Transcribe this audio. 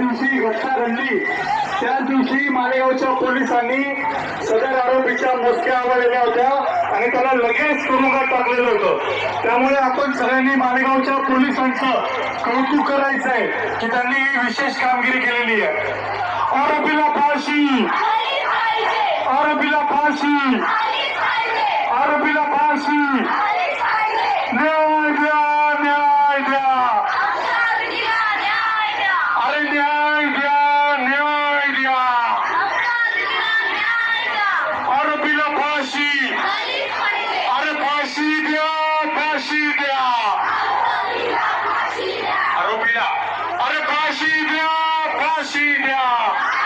दिवशी घटना घडली. त्या दिवशी मालेगावच्या पोलिसांनी सदर आरोपीच्या मोजक्या आवडलेल्या होत्या आणि त्याला लगेच तुरुंगात टाकलेलं होतं. त्यामुळे आपण सगळ्यांनी मालेगावच्या पोलिसांचं कौतुक करायचं आहे की त्यांनी ही विशेष कामगिरी केलेली आहे. आरोपीला फाशी. आरोपीला फाशी. आरोपीला फाशी. फाशी द्या आरोपीला. अरे फाशी द्या फाशी द्या